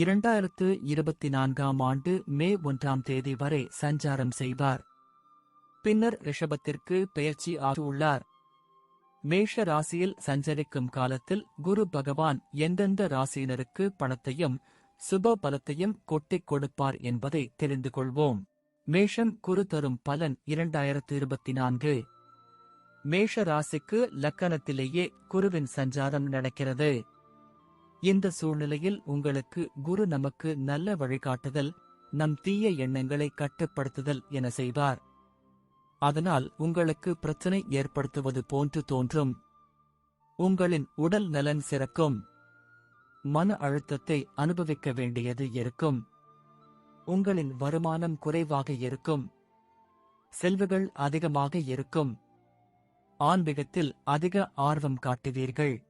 இரண்டாயிரத்து இருபத்தி நான்காம் ஆண்டு மே ஒன்றாம் தேதி வரை சஞ்சாரம் செய்வார். பின்னர் ரிஷபத்திற்கு பெயர்ச்சி ஆகியுள்ளார் மேஷ ராசியில் சஞ்சரிக்கும் காலத்தில் குரு பகவான் எந்தெந்த ராசியினருக்கு பணத்தையும் சுப பலத்தையும் கொட்டிக் கொடுப்பார் என்பதை தெரிந்து கொள்வோம். மேஷம் குரு தரும் பலன் இரண்டாயிரத்து இருபத்தி நான்கு. மேஷ ராசிக்கு லக்கணத்திலேயே குருவின் சஞ்சாரம் நடக்கிறது. இந்த சூழ்நிலையில் உங்களுக்கு குரு நமக்கு நல்ல வழிகாட்டுதல் நம் தீய எண்ணங்களை கட்டுப்படுத்துதல் என செய்வார். அதனால் உங்களுக்கு பிரச்சனை ஏற்படுத்துவது போன்று தோன்றும். உங்களின் உடல் நலன் சிறக்கும். மன அழுத்தத்தை அனுபவிக்க வேண்டியது இருக்கும். உங்களின் வருமானம் குறைவாக இருக்கும். செல்வுகள் அதிகமாக இருக்கும். ஆன்மீகத்தில் அதிக ஆர்வம் காட்டுவீர்கள்.